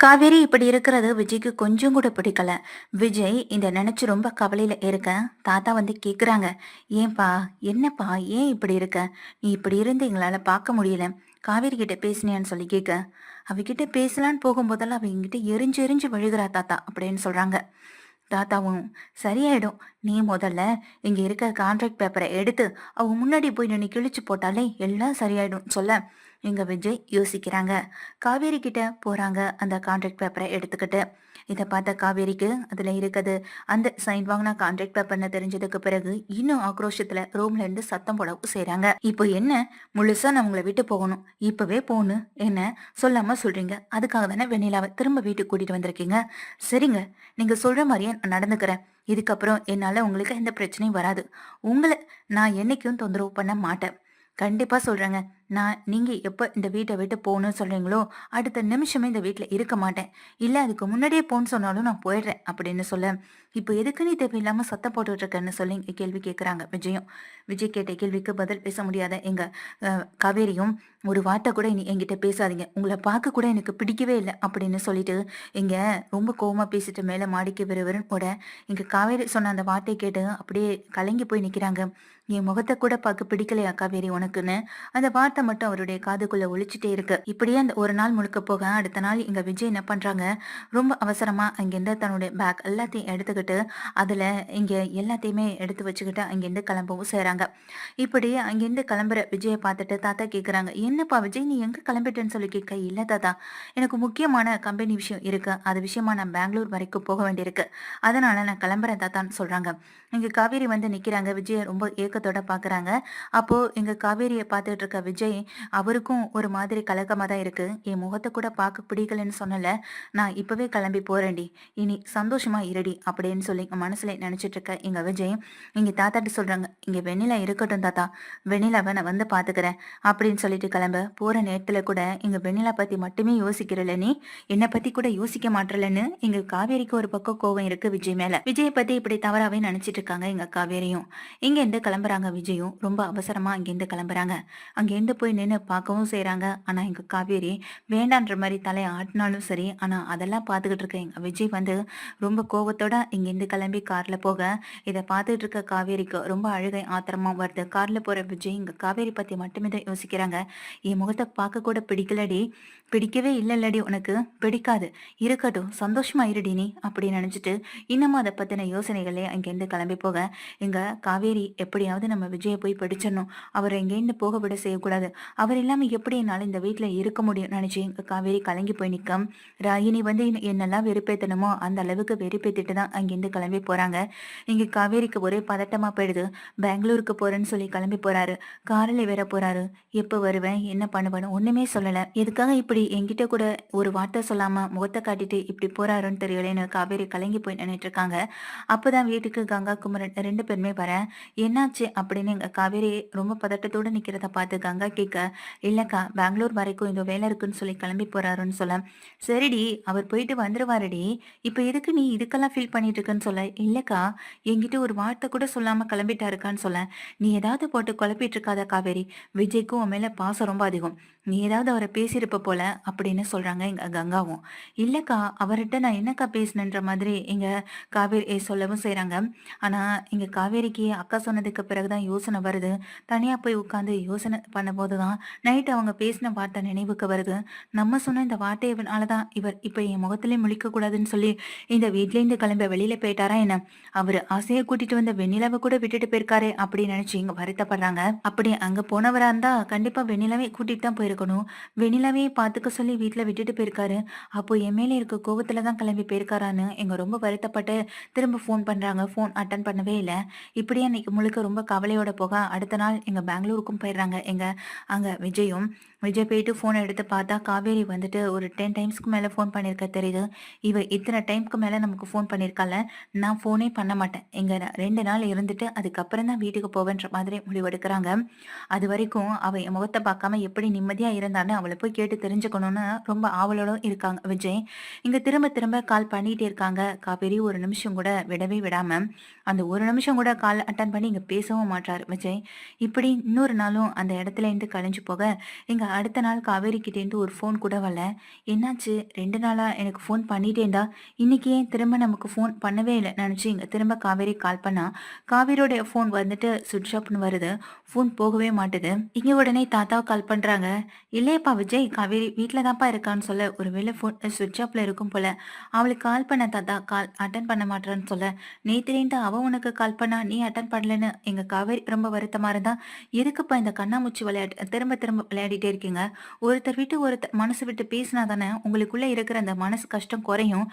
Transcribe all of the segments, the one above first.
காவேரி இப்படி இருக்கிறது விஜய்க்கு கொஞ்சம் கூட பிடிக்கல. விஜய் இந்த நினைச்சு ரொம்ப கவலையில இருக்க. தாத்தா வந்து கேக்குறாங்க. ஏன்பா என்னப்பா ஏன் இப்படி இருக்க? நீ இப்படி இருந்து எங்களால பார்க்க முடியல. காவேரி கிட்ட பேசினியான்னு சொல்லி கேட்க அவகிட்ட பேசலான்னு போகும்போதெல்லாம் அவ கிட்ட எரிஞ்சு எரிஞ்சு விழுகிறா தாத்தா அப்படின்னு சொல்றாங்க. தாத்தாவும் சரியாயிடும். நீ முதல்ல இங்க இருக்க கான்ட்ராக்ட் பேப்பரை எடுத்து அவங்க முன்னாடி போய் நின்று கிழிச்சு போட்டாலே எல்லாம் சரியாயிடும். சொல்ல. இங்க விஜய் யோசிக்கிறாங்க. காவேரி கிட்ட போறாங்க அந்த கான்ட்ராக்ட் பேப்பரை எடுத்துக்கிட்டு. இதை பார்த்த காவேரிக்கு அதுல இருக்குது. அந்த சைன் வாங்கின கான்ட்ராக்ட் பேப்பர்னு தெரிஞ்சதுக்கு பிறகு இன்னும் ஆக்ரோஷத்துல ரூம்ல இருந்து சத்தம் போடவும் செய்யறாங்க இப்போ என்ன? முழுசா நான் உங்களை விட்டு போகணும். இப்பவே போகணும் என்ன? சொல்லாம சொல்றீங்க. அதுக்காக தானே வெண்ணிலாவை திரும்ப வீட்டுக்கு கூட்டிட்டு வந்திருக்கீங்க. சரிங்க. நீங்க சொல்ற மாதிரியே நான் நடந்துக்கிறேன். இதுக்கப்புறம் என்னால உங்களுக்கு எந்த பிரச்சனையும் வராது. உங்களை நான் என்னைக்கும் தொந்தரவு பண்ண மாட்டேன். கண்டிப்பா சொல்றேங்க. நான் நீங்க எப்ப இந்த வீட்டை விட்டு போகணும்னு சொல்றீங்களோ அடுத்த நிமிஷமே இந்த வீட்டில் இருக்க மாட்டேன். இல்ல அதுக்கு முன்னாடியே போன்னு சொன்னாலும் நான் போயிடுறேன் அப்படின்னு சொல்ல இப்போ எதுக்கு நீ தேவையில்லாம சத்தம் போட்டுட்டு இருக்கேன்னு சொல்லி இங்க கேள்வி கேட்கறாங்க விஜயும். விஜய் கேட்ட கேள்விக்கு பதில் பேச முடியாத எங்க காவேரியும் ஒரு வார்த்தை கூட இனி என்கிட்ட பேசாதீங்க. உங்களை பார்க்க கூட எனக்கு பிடிக்கவே இல்லை அப்படின்னு சொல்லிட்டு இங்க ரொம்ப கோவமா பேசிட்டு மேல மாடிக்கு விறுவிறுன்னு கூட இங்க காவேரி சொன்ன அந்த வார்த்தையை கேட்டு அப்படியே கலங்கி போய் நிக்கிறாங்க. என் முகத்தை கூட பார்க்க பிடிக்கலையா காவேரி உனக்குன்னு? அந்த வார்த்தை மட்டும் அவருடைய காதுக்குள்ள ஒழிச்சிட்டே இருக்கு. இப்படியே அந்த ஒரு நாள் முழுக்க போக அடுத்த நாள் இங்க விஜய் என்ன பண்றாங்க? ரொம்ப அவசரமா அங்கிருந்து தன்னுடைய பேக் எல்லாத்தையும் எடுத்துக்கிட்டு அதுல இங்க எல்லாத்தையுமே எடுத்து வச்சுக்கிட்டு அங்கிருந்து கிளம்பவும் செய்யறாங்க இப்படி அங்கிருந்து கிளம்புற விஜயை பார்த்துட்டு தாத்தா கேக்குறாங்க என்னப்பா விஜய் நீ எங்க கிளம்பிட்டேன்னு சொல்லி கேட்க இல்ல தாத்தா எனக்கு முக்கியமான கம்பெனி விஷயம் இருக்கு. அது விஷயமா நான் பெங்களூர் வரைக்கும் போக வேண்டியிருக்கு. அதனால நான் கிளம்புறேன் தாத்தான்னு சொல்றாங்க. இங்க காவேரி வந்து நிக்கிறாங்க. விஜயை ரொம்ப ஏக்கத்தோட பாக்குறாங்க. அப்போ இங்க காவேரியை பார்த்துட்டு இருக்க விஜய் அவருக்கும் ஒரு மாதிரி கலக்கமாக தான் இருக்கு. என் முகத்தை கூட பார்க்க பிடிக்கலன்னு சொன்னல. நான் இப்பவே கிளம்பி போறேன்டி. இனி சந்தோஷமா இருடி அப்படின்னு சொல்லி மனசுல நினைச்சிட்டு இருக்க எங்க விஜய் இங்க தாத்தாட்டு சொல்றாங்க இங்க வெண்ணிலா இருக்கட்டும் தாத்தா. வெண்ணிலாவை நான் வந்து பாத்துக்கிறேன். அப்படின்னு சொல்லிட்டு கிளம்ப. போற நேரத்துல கூட இங்க வெண்ணிலா பத்தி மட்டுமே யோசிக்கிறல நீ. என்னை பத்தி கூட யோசிக்க மாட்டலன்னு எங்க காவேரிக்கு ஒரு பக்கம் கோவம் இருக்கு விஜய் மேல. விஜயை பத்தி இப்படி தவறாவே நினைச்சிட்டு இருக்காங்க எங்க காவேரியும். இங்க இருந்து கிளம்புறாங்க விஜயும்? ரொம்ப அவசரமா அங்கிருந்து கிளம்புறாங்க. அங்கிருந்து போய் நின்று பார்க்கவும் செய்கிறாங்க ஆனால் எங்கள் காவேரி வேண்டான்ற மாதிரி தலையை ஆட்டினாலும் சரி ஆனால் அதெல்லாம் பார்த்துக்கிட்டு இருக்க எங்கள் விஜய் வந்து ரொம்ப கோவத்தோட இங்கேருந்து கிளம்பி காரில் போக இதை பார்த்துட்டு இருக்க காவேரிக்கு ரொம்ப அழுகை ஆத்திரமாக வருது. காரில் போகிற விஜய் இங்கே காவேரி பற்றி மட்டுமே தான் யோசிக்கிறாங்க. என் முகத்தை பார்க்க கூட பிடிக்கலடி. பிடிக்கவே இல்லைல்லடி உனக்கு. பிடிக்காது. இருக்கட்டும். சந்தோஷமா இருடி நீ அப்படின்னு நினைச்சிட்டு இன்னமும் அதை பத்தின யோசனைகளே அங்கேருந்து கிளம்பி போக இங்க காவேரி எப்படியாவது நம்ம விஜயை போய் பிடிச்சிடணும். அவர் எங்கேருந்து போக விட செய்யக்கூடாது. அவர் இல்லாம எப்படி என்னால இந்த வீட்டில் இருக்க முடியும்? நினச்சி காவேரி கலங்கி போய் நிற்கும் ராகினி வந்து என்ன- என்னெல்லாம் வெறுப்பேத்தணுமோ அந்த அளவுக்கு வெறுப்பேத்திட்டு தான் அங்கேருந்து கிளம்பி போறாங்க. இங்க காவேரிக்கு ஒரே பதட்டமா போயிடுது. பெங்களூருக்கு போறேன்னு சொல்லி கிளம்பி போறாரு. காரில் வேற போறாரு. எப்போ வருவேன்? என்ன பண்ணுவேன்னு ஒண்ணுமே சொல்லல. எதுக்காக இப்படி என்கிட்ட கூட ஒரு வார்த்தை சொல்லாம முகத்தை காட்டிட்டு இப்படி போறாருன்னு தெரியலன்னு காவேரி கலங்கி போய் நின்னுட்டு இருக்காங்க. அப்பதான் வீட்டுக்கு கங்கா குமரன் ரெண்டு பேருமே வரேன். என்னாச்சு அப்படின்னு எங்கள் காவேரி ரொம்ப பதட்டத்தோட நிக்கிறத பார்த்து கங்கா கேட்க இல்லக்கா பெங்களூர் வரைக்கும் இந்த வேலை இருக்குன்னு சொல்லி கிளம்பி போறாருன்னு சொல்ல. சரிடி அவர் போயிட்டு வந்துருவாருடி. இப்ப எதுக்கு நீ இதுக்கெல்லாம் ஃபீல் பண்ணிட்டு இருக்குன்னு சொல்ல? இல்லக்கா என்கிட்ட ஒரு வார்த்தை கூட சொல்லாம கிளம்பிட்டாருக்கான்னு சொல்ல. நீ ஏதாவது போட்டு குழப்பிட்டு இருக்காத காவேரி. விஜய்க்கும் உன் மேல பாசம் ரொம்ப அதிகம். நீ ஏதாவது அவரை பேசியிருப்ப போல அப்படின்னு சொல்றாங்க எங்க கங்காவும். இல்லக்கா அவர்கிட்ட நான் என்னக்கா பேசினன்ற மாதிரி எங்க காவேரி சொல்லவும் செய்யறாங்க ஆனா எங்க காவேரிக்கு அக்கா சொன்னதுக்கு பிறகுதான் யோசனை வருது. தனியா போய் உட்காந்து யோசனை பண்ணும்போது தான் நைட் அவங்க பேசின வார்த்தை நினைவுக்கு வருது. நம்ம சொன்ன இந்த வார்த்தையினாலதான் இவர் இப்ப என் முகத்திலே முழிக்க கூடாதுன்னு சொல்லி இந்த வீட்லேருந்து கிளம்ப வெளியில போயிட்டாரா என்ன? அவர் ஆசையை கூட்டிட்டு வந்த வெண்ணிலாவை கூட விட்டுட்டு போயிருக்காரு அப்படின்னு நினைச்சு இங்க வருத்தப்படுறாங்க. அப்படி அங்க போனவரா இருந்தா கண்டிப்பா வெண்ணிலாவே கூட்டிட்டு தான் போயிருக்கணும். வெண்ணிலாவே பாத்துக்க சொல்லி வீட்டுல விட்டுட்டு போயிருக்காரு. அப்போ என் மேலே இருக்க கோவத்துல தான் கிளம்பி போயிருக்காரான்னு எங்க ரொம்ப வருத்தப்பட்டு திரும்ப ஃபோன் பண்றாங்க. ஃபோன் அட்டன் பண்ணவே இல்லை. இப்படியே அன்னைக்கு முழுக்க ரொம்ப கவலையோட போக அடுத்த நாள் எங்க பெங்களூருக்கும் போயிடுறாங்க. எங்க அங்க விஜயும். விஜய் போயிட்டு ஃபோனை எடுத்து பார்த்தா காவேரி வந்துட்டு ஒரு டென் டைம்ஸ்க்கு மேலே ஃபோன் பண்ணியிருக்க தெரியுது. இவ இத்தனை டைம்க்கு மேலே நமக்கு ஃபோன் பண்ணியிருக்கால நான் ஃபோனே பண்ண மாட்டேன். இங்கே ரெண்டு நாள் இருந்துட்டு அதுக்கப்புறம் தான் வீட்டுக்கு போவேன்ற மாதிரி முடிவெடுக்கிறாங்க. அது வரைக்கும் அவள் என் முகத்தை பார்க்காம எப்படி நிம்மதியாக இருந்தான்னு அவளை போய் கேட்டு தெரிஞ்சுக்கணும்னு ரொம்ப ஆவலோட இருக்காங்க விஜய். இங்கே திரும்ப திரும்ப கால் பண்ணிகிட்டே இருக்காங்க. காவேரி ஒரு நிமிஷம் கூட விடவே விடாமல் அந்த ஒரு நிமிஷம் கூட கால் அட்டன் பண்ணி இங்கே பேசவும் மாட்டார் விஜய். இப்படி இன்னொரு நாளும் அந்த இடத்துல இருந்து கழிஞ்சு போக இங்கே அடுத்த நாள் காவேரிக்கிட்டேருந்து ஒரு ஃபோன் கூட வரல. என்னாச்சு? ரெண்டு நாளாக எனக்கு ஃபோன் பண்ணிட்டேன்டா. இன்னைக்கு ஏன் திரும்ப நமக்கு ஃபோன் பண்ணவே இல்லை? நினச்சி இங்கே திரும்ப காவேரி கால் பண்ணால் காவேரியோடைய ஃபோன் வந்துட்டு சுவிட்ச் ஆஃப்னு வருது. ஃபோன் போகவே மாட்டுது. இங்கே உடனே தாத்தாவை கால் பண்ணுறாங்க இல்லையப்பா விஜய் காவேரி வீட்டில் தான்ப்பா இருக்கான்னு சொல்ல. ஒரு வேளை ஃபோன் சுவிட்ச் ஆஃப்ல இருக்கும் போல. அவளுக்கு கால் பண்ண தாத்தா கால் அட்டன் பண்ண மாட்டேறான்னு சொல்ல. நேத்திரேன்ட்டு அவன் உனக்கு கால் பண்ணா நீ அட்டன் பண்ணலன்னு எங்கள் காவேரி ரொம்ப வருத்தமா இருந்தா எதுக்குப்பா இந்த கண்ணாமூச்சி விளையாட்டு திரும்ப திரும்ப விளையாடிட்டே இருக்கீங்க? ஒருத்தர் விட்டு ஒருத்தர் மனசு விட்டு பேசினா தானே உங்களுக்குள்ள இருக்கிற அந்த மனசு கஷ்டம் குறையும்.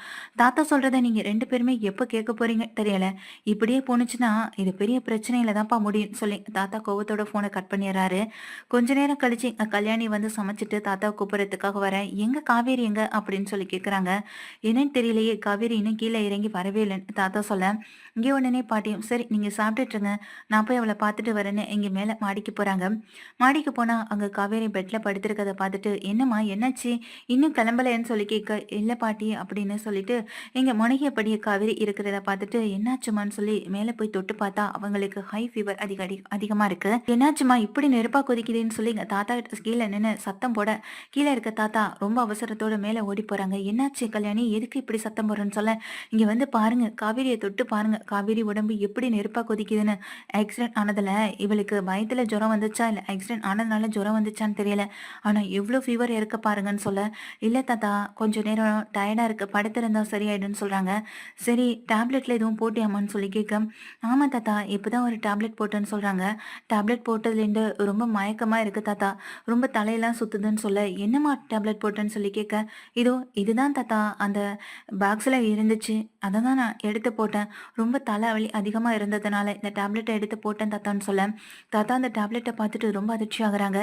தாத்தா சொல்றதை நீங்க ரெண்டு பேருமே எப்போ கேட்க போறீங்க தெரியல. இப்படியே போனுச்சுன்னா இது பெரிய பிரச்சனையில தான்ப்பா முடியும் சொல்லி தாத்தா கோவத்தோட போனை கட் பண்ணிடுறாரு. கொஞ்ச நேரம் கழிச்சு கல்யாணி வந்து சமைச்சிட்டு தாத்தா கூப்பிடுறதுக்காக வரேன். எங்க காவேரி எங்க? அப்படின்னு சொல்லி கேக்குறாங்க. என்னன்னு தெரியலையே காவேரி இன்னும் கீழே இறங்கி வரவே இல்லைன்னு தாத்தா சொல்ல. இங்கே உடனே பாட்டியும் சரி நீங்கள் சாப்பிட்டுட்ருங்க நான் போய் அவளை பார்த்துட்டு வரேன்னு இங்கே மேலே மாடிக்கு போகிறாங்க மாடிக்கு போனால் அங்கே காவேரி பெட்டில் படுத்திருக்கதை பார்த்துட்டு என்னம்மா என்னாச்சு? இன்னும் கிளம்பலைன்னு சொல்லி கேட்க இல்லை பாட்டி அப்படின்னு சொல்லிட்டு இங்கே முனகியப்படிய காவேரி இருக்கிறத பார்த்துட்டு என்னாச்சுமான்னு சொல்லி மேலே போய் தொட்டு பார்த்தா அவங்களுக்கு ஹை ஃபீவர் அதிக அடி அதிகமாக இருக்கு. என்னாச்சுமா இப்படி நெருப்பா கொதிக்குதுன்னு சொல்லி எங்கள் தாத்தா கிட்ட கீழே நின்று சத்தம் போட கீழே இருக்க தாத்தா ரொம்ப அவசரத்தோட மேலே ஓடி போகிறாங்க என்னாச்சு கல்யாணி? எதுக்கு இப்படி சத்தம் போடுறேன்னு சொல்ல? இங்கே வந்து பாருங்க காவேரியை தொட்டு பாருங்க. காவேரி உடம்பு எப்படி நெருப்பா கொதிக்குதுன்னு. ஆக்சிடென்ட் ஆனதுல இவளுக்கு பயத்துல ஜுரம் வந்துச்சா? இல்லை ஆக்சிடென்ட் ஆனதுனால ஜுரம் வந்துச்சான்னு தெரியல. ஆனா எவ்வளோ ஃபீவர் இருக்க பாருங்கன்னு சொல்ல இல்லை தாத்தா கொஞ்சம் நேரம் டயர்டா இருக்கு. படுத்திருந்தா சரியாயிடும்னு சொல்றாங்க. சரி டேப்லெட்ல எதுவும் போட்டியாமான்னு சொல்லி கேட்க ஆமா தாத்தா இப்பதான் ஒரு டேப்லெட் போட்டேன்னு சொல்றாங்க. டேப்லெட் டேப்லெட் போட்டதுலேருந்து ரொம்ப மயக்கமாக இருக்கு தாத்தா. ரொம்ப தலையெல்லாம் சுத்துதுன்னு சொல்ல என்னம்மா டேப்லெட் போட்டேன்னு சொல்லி கேட்க? இதோ இதுதான் தாத்தா. அந்த பாக்ஸில் இருந்துச்சு. அதை தான் நான் எடுத்து போட்டேன். ரொம்ப தலைவலி அதிகமாக இருந்ததுனால இந்த டேப்லெட்டை எடுத்து போட்டேன் தாத்தான்னு சொல்ல. தாத்தா அந்த டேப்லெட்டை பார்த்துட்டு ரொம்ப அதிர்ச்சி ஆகுறாங்க.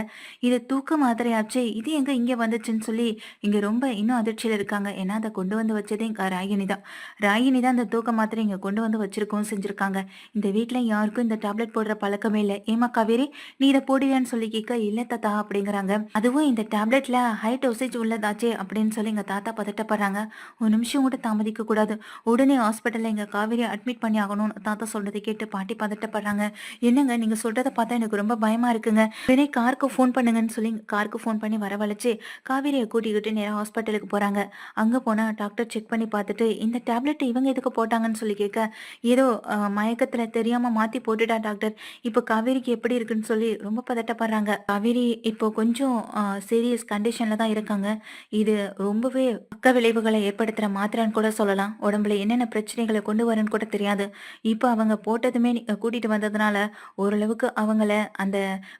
இது தூக்க மாதிரியாச்சு இது எங்கே இங்கே வந்துச்சுன்னு சொல்லி இங்கே ரொம்ப இன்னும் அதிர்ச்சியில் இருக்காங்க. ஏன்னா அதை கொண்டு வந்து வச்சதே இங்கே ராகினி தான். ராகினி தான் அந்த தூக்க மாத்திரை இங்கே கொண்டு வந்து வச்சிருக்கோம் செஞ்சுருக்காங்க. இந்த வீட்டில் யாருக்கும் இந்த டேப்லெட் போடுற பழக்கமே இல்லை. ஏமா காவேரி நீ இதை போடுவியான்னு சொல்லி கேட்க இல்லை தாத்தா அப்படிங்கிறாங்க. அதுவும் இந்த டேப்லெட்ல ஹை டோசேஜ் உள்ளதாச்சே அப்படின்னு சொல்லி எங்கள் தாத்தா பதட்டப்படுறாங்க. ஒரு நிமிஷம் கூட தாமதிக்க கூடாது. உடனே ஹாஸ்பிட்டலில் எங்கள் காவேரியை அட்மிட் பண்ணி ஆகணும்னு தாத்தா சொல்றதை கேட்டு பாட்டி பதட்டப்படுறாங்க. என்னங்க நீங்க சொல்றத பார்த்தா எனக்கு ரொம்ப பயமா இருக்குங்க. உடனே காருக்கு ஃபோன் பண்ணுங்கன்னு சொல்லி காருக்கு ஃபோன் பண்ணி வரவழைச்சு காவேரியை கூட்டிக்கிட்டு நேராக ஹாஸ்பிட்டலுக்கு போறாங்க. அங்க போனா டாக்டர் செக் பண்ணி பார்த்துட்டு இந்த டேப்லெட் இவங்க எதுக்கு போட்டாங்கன்னு சொல்லி கேட்க ஏதோ மயக்கத்துல தெரியாம மாத்தி போட்டுட்டா டாக்டர். இப்போ காவேரிக்கு எப்படி இருக்குன்னு சொல்லி ரொம்ப பதட்டப்படுறாங்க. காவேரி இப்போ கொஞ்சம் சீரியஸ் கண்டிஷன்ல தான் இருக்காங்க. இது ரொம்பவே பக்க விளைவுகளை ஏற்படுத்துற மாத்திரைன்னு கூட சொல்லலாம். உடம்புல என்னென்ன பிரச்சனைகளை கொண்டு வரும்னு கூட தெரியாது. இப்போ அவங்க போட்டதுமே கூட்டிட்டு வந்ததுனால ஓரளவுக்கு அவங்கள அந்த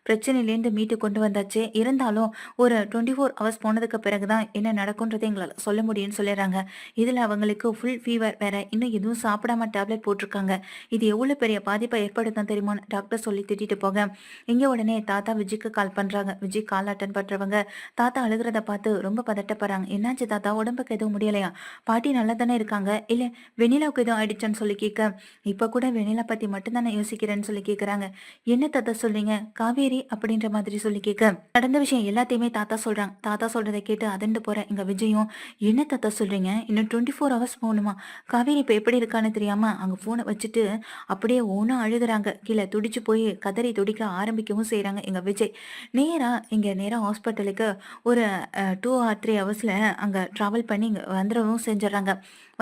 பிரச்சனையிலேருந்து மீட்டு கொண்டு வந்தாச்சு. இருந்தாலும் ஒரு டுவெண்ட்டி ஃபோர் ஹவர்ஸ் போனதுக்கு பிறகு தான் என்ன நடக்கும்ன்றதை எங்களால் சொல்ல முடியும்னு சொல்லிடுறாங்க. இதில் அவங்களுக்கு ஃபுல் ஃபீவர் வேற. இன்னும் எதுவும் சாப்பிடாம டேப்லெட் போட்டிருக்காங்க. இது எவ்வளோ பெரிய பாதிப்பை ஏற்படுத்தும் தெரியுமான்னு டாக்டர் சொல்லி திட்டிட்டு போக. இங்கே உடனே தாத்தா விஜய்க்கு கால் பண்ணுறாங்க விஜய் கால் அட்டன் பண்ணுறவங்க தாத்தா அழுகிறத பார்த்து ரொம்ப பதட்டப்படுறாங்க என்னாச்சு தாத்தா? உடம்புக்கு எதுவும் முடியலையா? பாட்டி நல்லா தானே இருக்காங்க? இல்லை வெண்ணிலாவுக்கு எதுவும் ஆயிடுச்சுன்னு சொல்லி கேட்க. இப்போ கூட வெண்ணிலா பற்றி மட்டும் தானே யோசிக்கிறேன்னு சொல்லி கேட்குறாங்க என்ன தாத்தா சொல்றீங்க? காவேரி? அப்படின்ற மாதிரி சொல்லி கேட்க. நடந்த விஷயம் எல்லாத்தையுமே தாத்தா சொல்றாங்க. தாத்தா சொல்றதை கேட்டு அதண்டு போற எங்க விஜயும் என்ன தாத்தா சொல்றீங்க? இன்னும் டுவெண்ட்டி ஃபோர் ஹவர்ஸ் போகணுமா? காவேரி இப்போ எப்படி இருக்கான்னு தெரியாம அங்க போனை வச்சுட்டு அப்படியே ஓனாக அழுகுறாங்க. கீழே துடிச்சு போய் கதறி துடிக்க ஆரம்பிக்கவும் செய்கிறாங்க எங்கள் விஜய் நேராக இங்கே நேராக ஹாஸ்பிட்டலுக்கு ஒரு டூ ஆர் த்ரீ ஹவர்ஸில் அங்கே ட்ராவல் பண்ணி இங்கே வந்துடவும் செஞ்சிடறாங்க.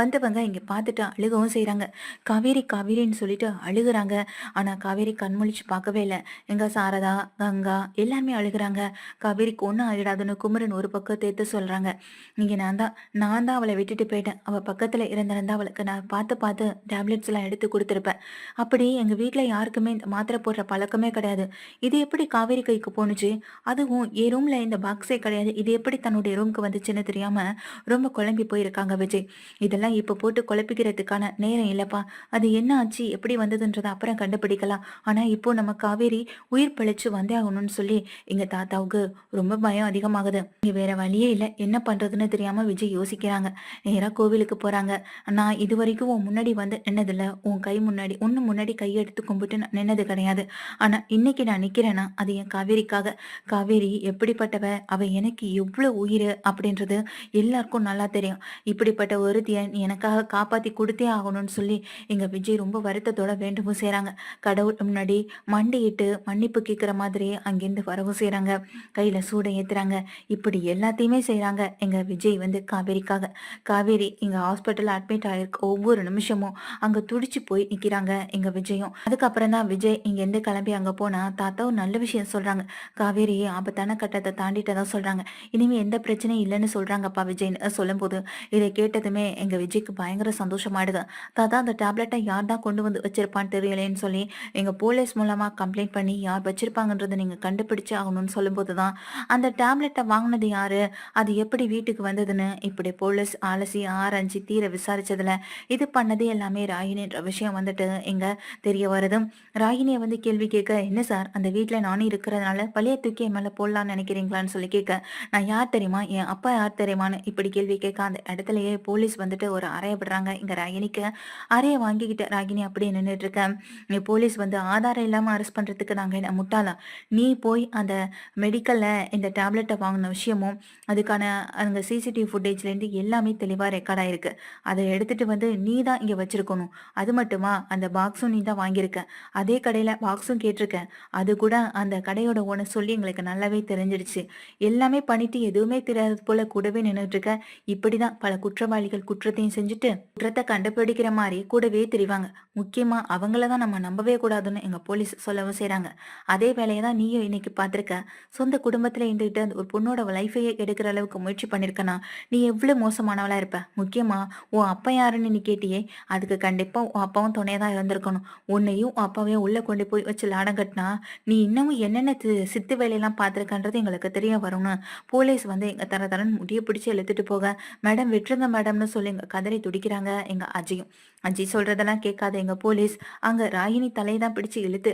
வந்தவங்க இங்கே பார்த்துட்டு அழுகவும் செய்கிறாங்க காவேரி காவேரின்னு சொல்லிட்டு அழுகுறாங்க. ஆனால் காவேரி கண்முழிச்சு பார்க்கவே இல்லை. எங்கள் சாரதா கங்கா எல்லாருமே அழுகிறாங்க. காவேரிக்கு ஒன்றும் ஆகிடாதுன்னு குமரன் ஒரு பக்கம் தேர்த்து சொல்கிறாங்க இங்கே நான் தான் நான் தான் அவளை விட்டுட்டு போயிட்டேன். அவள் பக்கத்தில் இருந்திருந்தா அவளுக்கு நான் பார்த்து பார்த்து டேப்லெட்ஸ்லாம் எடுத்து கொடுத்துருப்பேன். அப்படி எங்கள் வீட்டில் யாருக்குமே இந்த மாத்திரை போடுற பழக்கம் கிடையாது. இது எப்படி காவேரி கைக்கு போணுச்சு? அதுவும் என் ரூம்ல இந்த பாக்ஸே கிடையாது. இது எப்படி தன்னுடைய ரூம்க்கு வந்துச்சுன்னு தெரியாம ரொம்ப குழம்பி போயிருக்காங்க விஜய். இதெல்லாம் இப்ப போட்டு குழப்பிக்கிறதுக்கான நேரம் இல்லப்பா. அது என்ன ஆச்சு? எப்படி வந்ததுன்றதை அப்புறம் கண்டுபிடிக்கலாம். ஆனா இப்போ நம்ம காவேரி உயிர் பழிச்சு வந்தே ஆகணும்னு சொல்லி எங்க தாத்தாவுக்கு ரொம்ப பயம் அதிகமாகுது. இங்க வேற வழியே இல்லை. என்ன பண்றதுன்னு தெரியாம விஜய் யோசிக்கிறாங்க. நேரா கோவிலுக்கு போறாங்க. நான் இது வரைக்கும் உன் முன்னாடி வந்து நின்னதில்ல. உன் கை முன்னாடி ஒன்னு முன்னாடி கையெடுத்து கும்பிட்டு நின்னது கிடையாது. ஆனா இன்னைக்கு நான் நிக்கிறேன்னா அது என் காவேரிக்காக. காவேரி எப்படிப்பட்டவ? அவ எனக்கு எவ்வளவு உயிர்? அப்படின்றது எல்லாருக்கும் நல்லா தெரியும். இப்படிப்பட்ட ஒருத்திய எனக்காக காப்பாத்தி கொடுத்தே ஆகணும்னு சொல்லி எங்க விஜய் ரொம்ப வருத்தத்தோட வேண்டவும் செய்யறாங்க கடவுள் முன்னாடி மண்டியிட்டு மன்னிப்பு கேட்குற மாதிரி அங்கேருந்து வரவும் செய்யறாங்க கையில் சூடை ஏற்றுறாங்க இப்படி எல்லாத்தையுமே செய்கிறாங்க எங்கள் விஜய் வந்து காவேரிக்காக. காவேரி இங்கே ஹாஸ்பிட்டலில் அட்மிட் ஆயிருக்க. ஒவ்வொரு நிமிஷமும் அங்கே துடிச்சு போய் நிற்கிறாங்க எங்கள் விஜயும். அதுக்கப்புறம் தான் விஜய் இங்கேருந்து கிளம்பி அங்கே போனால் தாத்தா ஒரு நல்ல விஷயம் சொல்கிறாங்க காவேரி ஆபத்தான கட்டத்தை தாண்டிட்டதா சொல்கிறாங்க இனிமேல் எந்த பிரச்சனையும் இல்லைன்னு சொல்கிறாங்கப்பா விஜய்னு சொல்லும்போது இதை கேட்டதுமே எங்கள் விஜய்க்கு பயங்கர சந்தோஷமாயிடுது. தாத்தா அந்த டேப்லெட்டை யார் தான் கொண்டு வந்து வச்சிருப்பான்னு தெரியலேன்னு சொல்லி எங்கள் போலீஸ் மூலமாக கம்ப்ளைண்ட் பண்ணி யார் வச்சிருப்பாங்கன்றதை நீங்கள் கண்டுபிடிச்சு ஆகணும்னு சொல்லும்போது தான் அந்த டேப்லெட்டை வாங்கினது யாரு? அது எப்படி வீட்டுக்கு வந்ததுன்னு இப்படி போலீஸ் அலசி ஆராய்ச்சி தீர விசாரிச்சதுல இது பண்ணது எல்லாமே ராகினின்ற விஷயம் வந்துட்டு இங்க தெரிய வருது. ராகினியை வந்து கேள்வி கேட்க என்ன சார்? அந்த வீட்டில் நானும் இருக்கிறதுனால பழைய தூக்கி மேலே போடலான்னு நினைக்கிறீங்களான்னு சொல்லி கேட்க நான் யார் தெரியுமா? என் அப்பா யார் தெரியுமான்னு இப்படி கேள்வி கேட்க அந்த இடத்துலயே போலீஸ் வந்துட்டு ஒரு அறையப்படுறாங்க விடுறாங்க. ராகினிக்கு அறைய வாங்கிக்கிட்டு ராகினி அப்படியே நின்றுட்டு இருக்கேன் நீ போலீஸ் வந்து ஆதாரம் இல்லாமல் அரெஸ்ட் பண்ணுறதுக்கு நாங்கள் என்ன முட்டாளா? நீ போய் அந்த மெடிக்கலில் இந்த டேப்லெட்டை வாங்கின விஷயமும் அதுக்கான அந்த சிசிடிவி ஃபுட்டேஜ்லேருந்து எல்லாமே தெளிவாக ரெக்கார்ட் ஆயிருக்கு. அதை எடுத்துகிட்டு வந்து நீ தான் இங்கே வச்சுருக்கணும். அது மட்டுமா? அந்த பாக்ஸும் நீ தான் வாங்கியிருக்க. அதே கடையில் பாக்ஸும் கேட்டு இருக்கேன் அது கூட அந்த கடையோட ஓனர் சொல்லி எங்களுக்கு நல்லாவே தெரிஞ்சிடுச்சு. எல்லாமே பண்ணிட்டு எதுவுமே தெரியாதது போல கூடவே நின்றுட்டு இருக்க இப்படி தான் பல குற்றவாளிகள் குற்றத்தையும் செஞ்சுட்டு குற்றத்தை கண்டுபிடிக்கிற மாதிரி கூடவே தெரிவாங்க. முக்கியமா அவங்கள தான் நம்ம நம்பவே கூடாதுன்னு எங்க போலீஸ் சொல்லவும் செய்றாங்க. அதே வேலையை தான் நீயும் இன்னைக்கு பார்த்திருக்க. சொந்த குடும்பத்துல இருந்துகிட்டு அந்த ஒரு பொண்ணோட லைஃபையே எடுக்கிற அளவுக்கு முயற்சி பண்ணிருக்கனா? நீ எவ்வளவு மோசமானவளா இருப்ப. முக்கியமா உன் அப்பா யாருன்னு நீ கேட்டியே அதுக்கு கண்டிப்பா உன் அப்பாவும் துணையதான் இருந்திருக்கணும். உன்னையும் உன் அப்பாவையும் உள்ள கொண்டு போய் வச்சு லாடம் கட்டினா நீ இன்னமும் என்னென்ன சித்து வேலையெல்லாம் பார்த்துருக்கன்றது எங்களுக்கு தெரிய வரும்னு போலீஸ் வந்து எங்க தர தரன்னு முடிய பிடிச்சி இழுத்துட்டு போக மேடம் விட்டுருங்க மேடம்னு சொல்லி எங்க கதறி துடிக்கிறாங்க எங்க அஜயும். அஜய் சொல்றதெல்லாம் கேட்காத எங்க போலீஸ் அங்க ராகினி தலையை தான் பிடிச்சி இழுத்து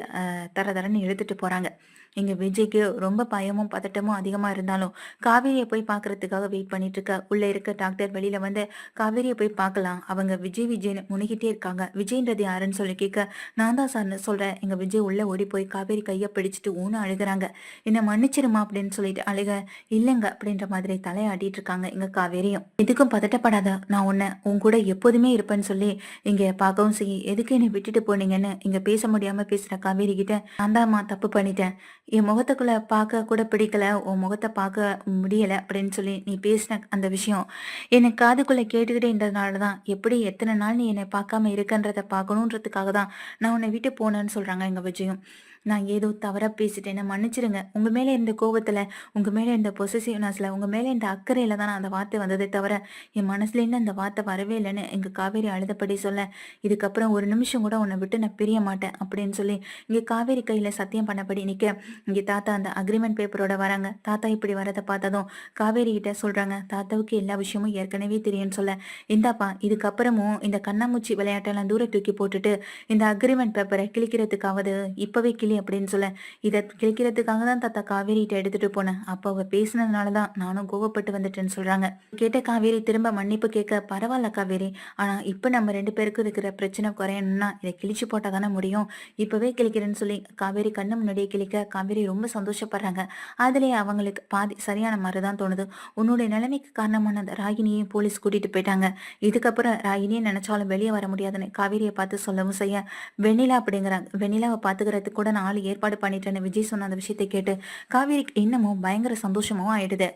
தர தரன்னு இழுத்துட்டு போறாங்க. இங்க விஜய்க்கு ரொம்ப பயமும் பதட்டமும் அதிகமா இருந்தாலும் காவேரியை போய் பார்க்கறதுக்காக வெயிட் பண்ணிட்டு இருக்க உள்ள இருக்க டாக்டர் வெளியில வந்து காவேரியை போய் பார்க்கலாம் அவங்க விஜய் விஜய்னு முணுகிட்டே இருக்காங்க. விஜய்ன்றது யாருன்னு சொல்லி கேட்க நான் தான் சார்னு சொல்றேன். எங்க விஜய் உள்ள ஓடி போய் காவேரி கையை பிடிச்சிட்டு ஊன்னு அழுகுறாங்க. என்ன மன்னிச்சிருமா? அப்படின்னு சொல்லிட்டு அழுக இல்லைங்க. அப்படின்ற மாதிரி தலையாடிட்டு இருக்காங்க எங்க காவேரியும். எதுக்கும் பதட்டப்படாத. நான் உன்ன உன் கூட எப்போதுமே இருப்பேன்னு சொல்லி இங்க பார்க்கவும் செய்ய. எதுக்கு என்னை விட்டுட்டு போனீங்கன்னு இங்க பேச முடியாம பேசுற காவேரி கிட்ட நான் தான்மா தப்பு பண்ணிட்டேன். என் முகத்துக்குள்ள பார்க்க கூட பிடிக்கல உன் முகத்தை பார்க்க முடியல அப்படின்னு சொல்லி நீ பேசின அந்த விஷயம் எனக்கு காதுக்குள்ள கேட்டுக்கிட்டே இருந்ததுனால தான் எப்படி எத்தனை நாள் நீ என்னை பார்க்காம இருக்கன்றதை பார்க்கணுன்றதுக்காக தான் நான் உன்னை விட்டு போனேன்னு சொல்றாங்க எங்க விஜயும். நான் ஏதோ தவறாக பேசிட்டேன்னு மன்னிச்சிடுங்க உங்கள் மேலே இருந்த கோபத்தில் உங்கள் மேலே இருந்த பொசசிவ்னஸில் உங்கள் மேலே இருந்த அக்கறையில் தான் நான் அந்த வார்த்தை வந்ததே தவிர என் மனசுலேருந்து அந்த வார்த்தை வரவே இல்லைன்னு எங்கள் காவேரி அழுதபடி சொல்ல இதுக்கப்புறம் ஒரு நிமிஷம் கூட உன்னை விட்டு நான் பிரிய மாட்டேன் அப்படின்னு சொல்லி இங்கே காவேரி கையில் சத்தியம் பண்ணபடி நிற்க இங்கே தாத்தா அந்த அக்ரிமெண்ட் பேப்பரோட வராங்க. தாத்தா இப்படி வரதை பார்த்ததும் காவேரி கிட்ட சொல்கிறாங்க தாத்தாவுக்கு எல்லா விஷயமும் ஏற்கனவே தெரியும்னு சொல்ல. இந்தாப்பா இதுக்கப்புறமும் இந்த கண்ணாமூச்சி விளையாட்டெல்லாம் தூர தூக்கி போட்டுட்டு இந்த அக்ரிமெண்ட் பேப்பரை கிழிக்கிறதுக்காவது இப்போவே கிளி அப்படின்னு சொல்ல இதை கிழிக்கிறதுக்காக தான் தாத்தா காவேரி கிட்ட எடுத்துட்டு போனேன். அப்போ அவ பேசினதுனால தான் நானும் கோவப்பட்டு வந்துட்டேன்னு சொல்றாங்க. கேட்ட காவேரி திரும்ப மன்னிப்பு கேட்க பரவாயில்ல காவேரி ஆனா இப்ப நம்ம ரெண்டு பேருக்கும் இருக்கிற பிரச்சனை குறையணும்னா இதை கிழிச்சு போட்டா தானே முடியும். இப்பவே கிழிக்கிறேன்னு சொல்லி காவேரி கண்ணு முன்னாடியே கிழிக்க காவேரி ரொம்ப சந்தோஷப்படுறாங்க. அதுலயே அவங்களுக்கு பாதி சரியான மாதிரி தான் தோணுது. உன்னுடைய நிலைமைக்கு காரணமான அந்த ராகினியையும் போலீஸ் கூட்டிட்டு போயிட்டாங்க. இதுக்கப்புறம் ராகினியை நினைச்சாலும் வெளியே வர முடியாதுன்னு காவேரியை பார்த்து சொல்லவும் செய்ய வெண்ணிலா அப்படிங்கிறாங்க வெண்ணிலாவை பாத்துக்கிறதுக்கு கூட நான் ஆள் ஏற்பாடு பண்ணிட்டேன்னு விஜய் சொன்ன அந்த விஷயத்தை கேட்டு காவேரிக்கு இன்னமும் பயங்கர சந்தோஷமும் ஆயிடுது.